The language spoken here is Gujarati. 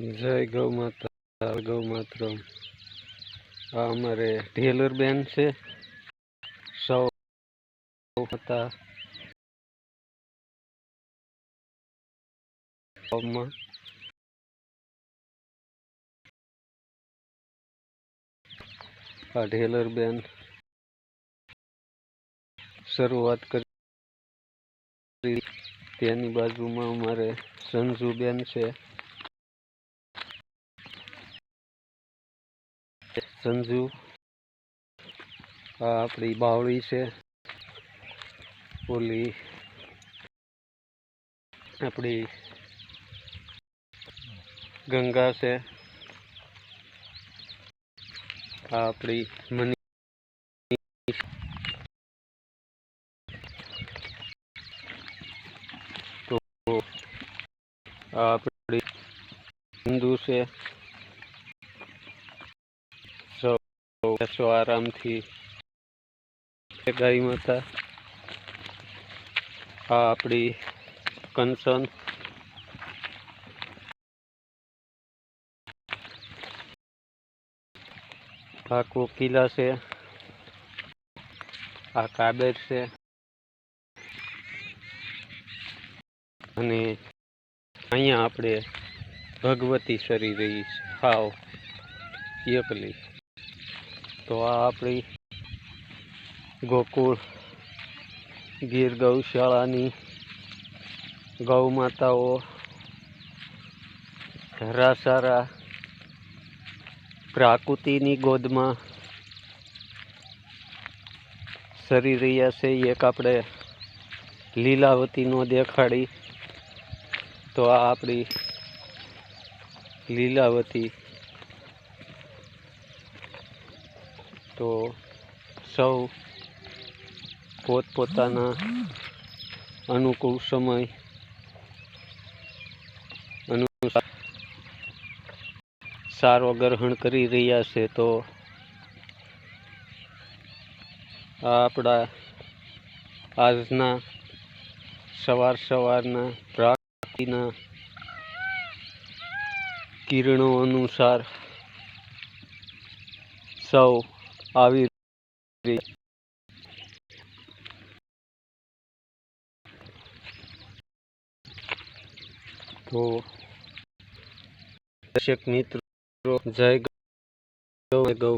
જય ગૌ માતા ગૌ માત્ર આ અમારે ઢેલર બેન છે. સૌ હતા. આ ઢેલર બેન શરૂઆત કરી. તેની બાજુમાં અમારે સંજુબેન છે. સંજુ. આ આપણી બાવળી છે. ઓલી આપણી ગંગા છે. આપણી મની તો આપણી હિન્દુ છે સૌ બેસો આરામથી. ગાય માતા. આ આપણી કંચન આ કોકિલા છે. આ કાબેર છે. અને અહીંયા આપણે ભગવતી સરી રહી છે. હાવ, એકલી. તો આ આપણી ગોકુળ ગીર ગૌશાળાની ગૌ માતાઓ ધરાસારા પ્રાકૃતિની ગોદમાં સરી રહ્યા છે. એક આપણે લીલાવતીનો દેખાડી. તો આ આપણી લીલાવતી તો સૌ પોતપોતાના અનુકૂળ સમય અનુસાર સારો ગ્રહણ કરી રહ્યા છે તો આ આપણા આજના સવાર સવારના પ્રાકૃતિના કિરણો અનુસાર સૌ આવી રહી- તો દર્શક મિત્રો જય ગૌ ગૌ